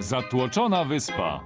Zatłoczona wyspa.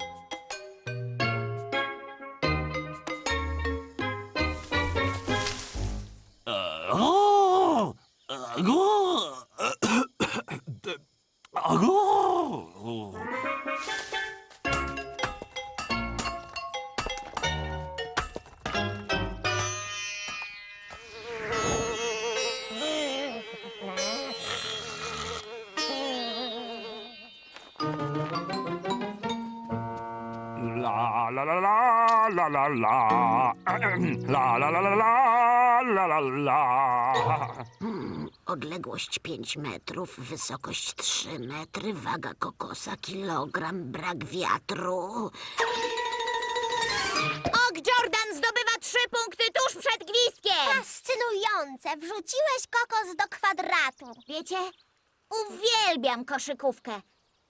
La la la la la la la. La la la la la la la la. Odległość 5 metrów, wysokość 3 metry, waga kokosa kilogram, brak wiatru. Og Jordan zdobywa trzy punkty tuż przed gwizdkiem! Fascynujące! Wrzuciłeś kokos do kwadratu. Wiecie, uwielbiam koszykówkę,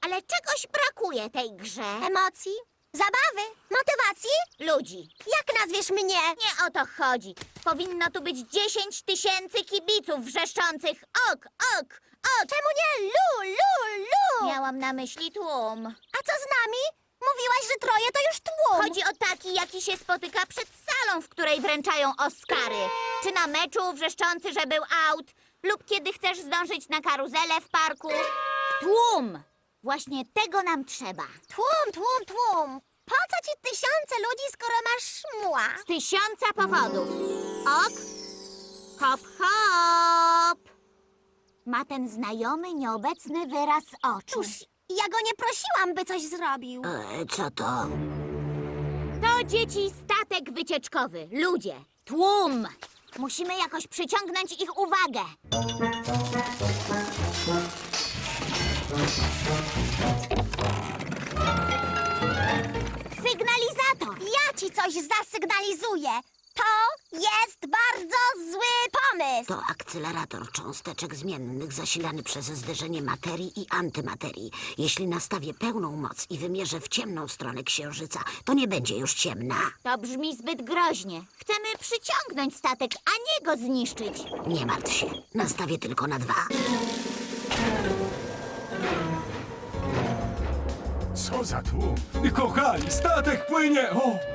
ale czegoś brakuje tej grze. Emocji? Zabawy? Motywacji? Ludzi. Jak nazwiesz mnie? Nie o to chodzi. Powinno tu być 10 tysięcy kibiców wrzeszczących ok, ok, ok. Czemu nie Lu, Lu, Lu? Miałam na myśli tłum. A co z nami? Mówiłaś, że troje to już tłum. Chodzi o taki, jaki się spotyka przed salą, w której wręczają Oscary. Czy na meczu wrzeszczący, że był out, lub kiedy chcesz zdążyć na karuzelę w parku. Tłum! Właśnie tego nam trzeba. Tłum, tłum, tłum. Po co ci tysiące ludzi, skoro masz mła? Z tysiąca powodów. Ok, hop, hop. Ma ten znajomy, nieobecny wyraz oczu. Cóż, ja go nie prosiłam, by coś zrobił. E, co to? To dzieci statek wycieczkowy. Ludzie. Tłum. Musimy jakoś przyciągnąć ich uwagę. Coś zasygnalizuję. To jest bardzo zły pomysł. To akcelerator cząsteczek zmiennych zasilany przez zderzenie materii i antymaterii. Jeśli nastawię pełną moc i wymierzę w ciemną stronę księżyca, to nie będzie już ciemna. To brzmi zbyt groźnie. Chcemy przyciągnąć statek, a nie go zniszczyć. Nie martw się, nastawię tylko na dwa. Co za tłum! Kochani, statek płynie! O!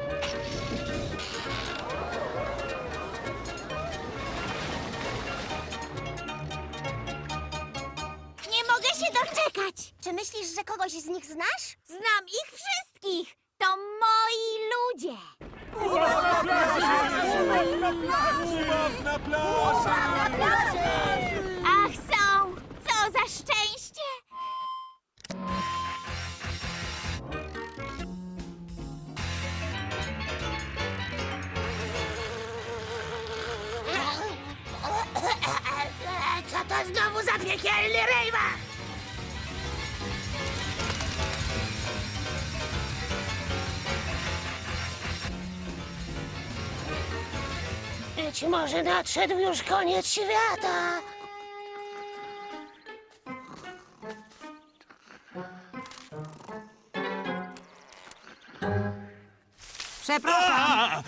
Doczekać. Czy myślisz, że kogoś z nich znasz? Znam ich wszystkich. To moi ludzie. Na plaży! Ach, są! Co za szczęście! Co to znowu za piekielny rejwa? Być może nadszedł już koniec świata. Przepraszam.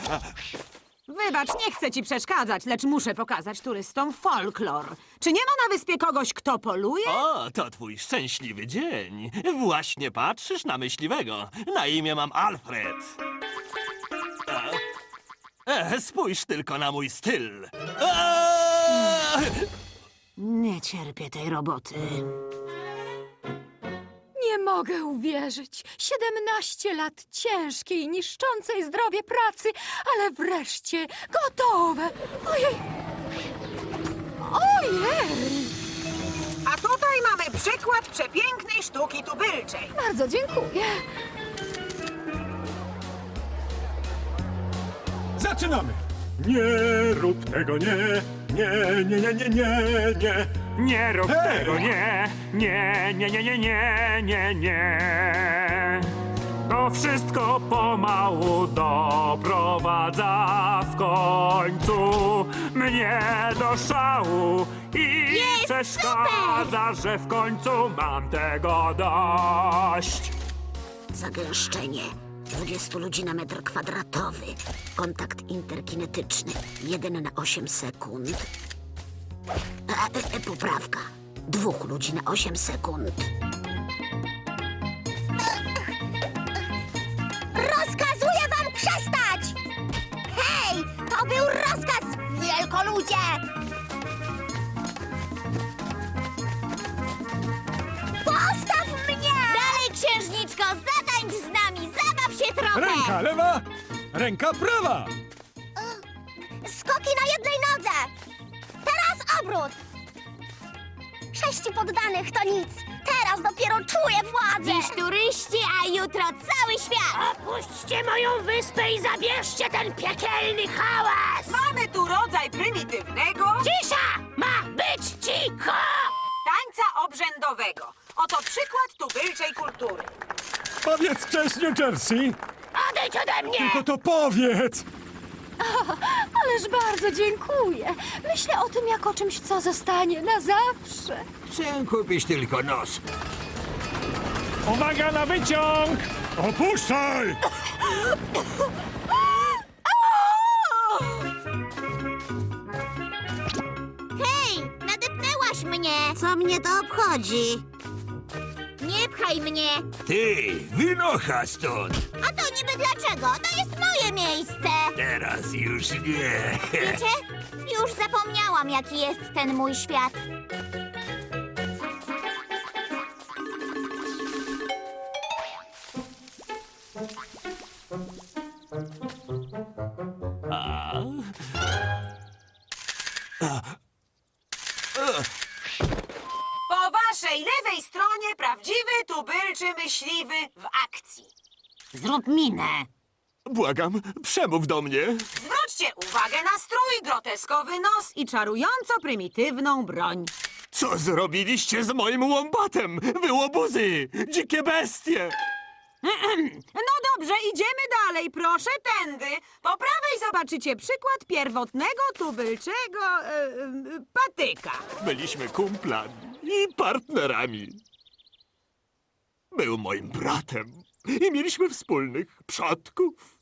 Wybacz, nie chcę ci przeszkadzać, lecz muszę pokazać turystom folklor. Czy nie ma na wyspie kogoś, kto poluje? O, to twój szczęśliwy dzień. Właśnie patrzysz na myśliwego. Na imię mam Alfred. E, spójrz tylko na mój styl. Eee! Nie cierpię tej roboty. Nie mogę uwierzyć. 17 lat ciężkiej, niszczącej zdrowie pracy, ale wreszcie gotowe. Ojej! Ojej! A tutaj mamy przykład przepięknej sztuki tubylczej. Bardzo dziękuję. Zaczynamy! Nie rób tego, nie! Nie, nie, nie, nie, nie, nie! Nie rób Hej! tego, nie! Nie, nie, nie, nie, nie, nie, nie! To wszystko pomału doprowadza w końcu mnie do szału i Jest przeszkadza, że w końcu mam tego dość. Zagęszczenie. 20 ludzi na metr kwadratowy. Kontakt interkinetyczny. 1 na 8 sekund. E, e, e, poprawka. Dwóch ludzi na 8 sekund. Rozkazuję wam przestać! Hej, to był rozkaz, wielkoludzie! Trochę! Ręka lewa, ręka prawa. Skoki na jednej nodze! Teraz obrót! Sześciu poddanych to nic! Teraz dopiero czuję władzę! Dziś turyści, a jutro cały świat! Opuśćcie moją wyspę i zabierzcie ten piekielny hałas! Mamy tu rodzaj prymitywnego Cisza! Ma być cicho! tańca obrzędowego. Oto przykład tubylczej kultury. Powiedz cześć New Jersey. Odejdź ode mnie! Tylko to powiedz. Ależ bardzo dziękuję. Myślę o tym jak o czymś, co zostanie na zawsze. Chcę kupić tylko nos. Uwaga na wyciąg. Opuszczaj. Hej, nadepnęłaś mnie! Co mnie to obchodzi? Nie pchaj mnie! Ty, wynocha stąd! Niby dlaczego? To jest moje miejsce! Teraz już nie. Wiecie? Już zapomniałam, jaki jest ten mój świat. Po waszej lewej stronie prawdziwy tubylczy myśliwy w. Zrób minę. Błagam, przemów do mnie. Zwróćcie uwagę na strój, groteskowy nos i czarująco prymitywną broń. Co zrobiliście z moim łombatem? Wy łobuzy! Dzikie bestie! No dobrze, idziemy dalej, proszę, tędy. Po prawej zobaczycie przykład pierwotnego tubylczego e, e, patyka. Byliśmy kumplami i partnerami. Był moim bratem i mieliśmy wspólnych przodków.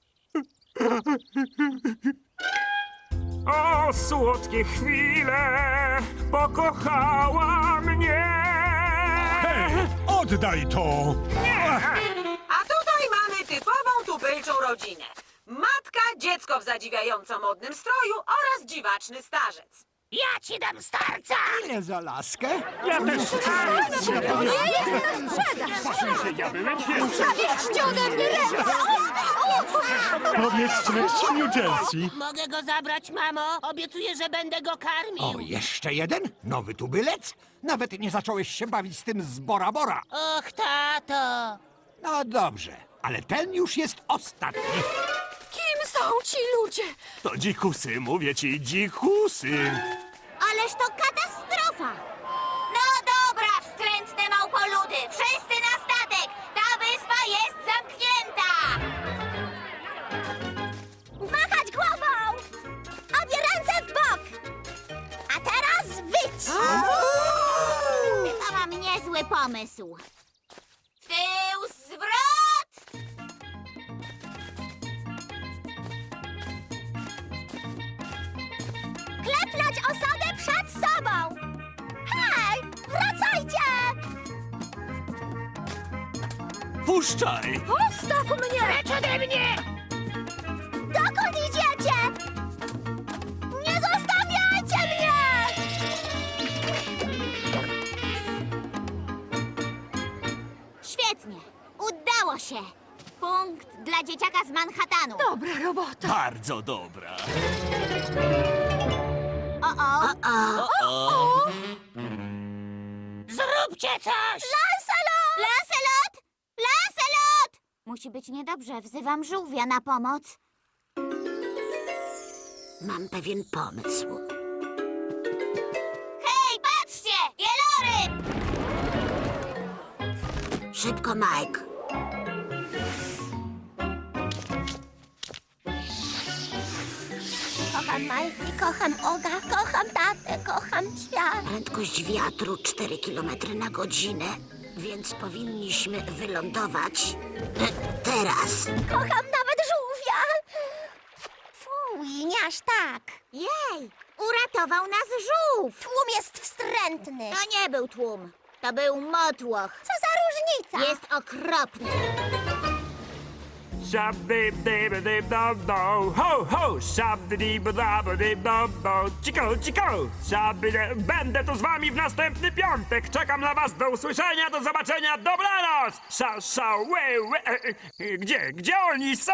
O, słodkie chwile, pokochała mnie. Hej, oddaj to. A tutaj mamy typową tubylczą rodzinę. Matka, dziecko w zadziwiająco modnym stroju oraz dziwaczny starzec. Ja ci dam starca! Ile za laskę? Ja też chcę. Ja byłem pierwszy. Zabierzcie ode mnie ręce! Powiedz cześć New Jersey. Mogę go zabrać, mamo? Obiecuję, że będę go karmił. O, jeszcze jeden? Nowy tubylec? Nawet nie zacząłeś się bawić z tym z Bora Bora. Och, tato! No dobrze, ale ten już jest ostatni. Ci ludzie? To dzikusy, mówię ci, dzikusy. Ależ to katastrofa! No dobra, wstrętne małpoludy! Wszyscy na statek! Ta wyspa jest zamknięta! Machać głową! Obie ręce w bok! A teraz wyć! Chyba mam niezły pomysł. Puszczaj! Postaw mnie! Precz ode mnie! Dokąd idziecie? Nie zostawiajcie mnie! Świetnie! Udało się! Punkt dla dzieciaka z Manhattanu. Dobra robota. Bardzo dobra. O, o! Zróbcie coś! Lancelot! Lancelot! Musi być niedobrze. Wzywam żółwia na pomoc. Mam pewien pomysł. Hej, patrzcie! Wieloryb! Szybko, Mike. Kocham Majki, kocham Oga, kocham tatę, kocham świat. Prędkość wiatru 4 km na godzinę, więc powinniśmy wylądować e, teraz. Kocham nawet żółwia. Fuj, nie aż tak. Jej! Uratował nas żółw! Tłum jest wstrętny. To nie był tłum. To był motłoch. Co za różnica? Jest okropny. Szabdib dib dib do. Ho ho! Szabdib dab dib ciko! Szabdib... Będę tu z wami w następny piątek. Czekam na was. Do usłyszenia, do zobaczenia. Dobranoc! Sza, sza, łe, łe. e, e, Gdzie, gdzie oni są?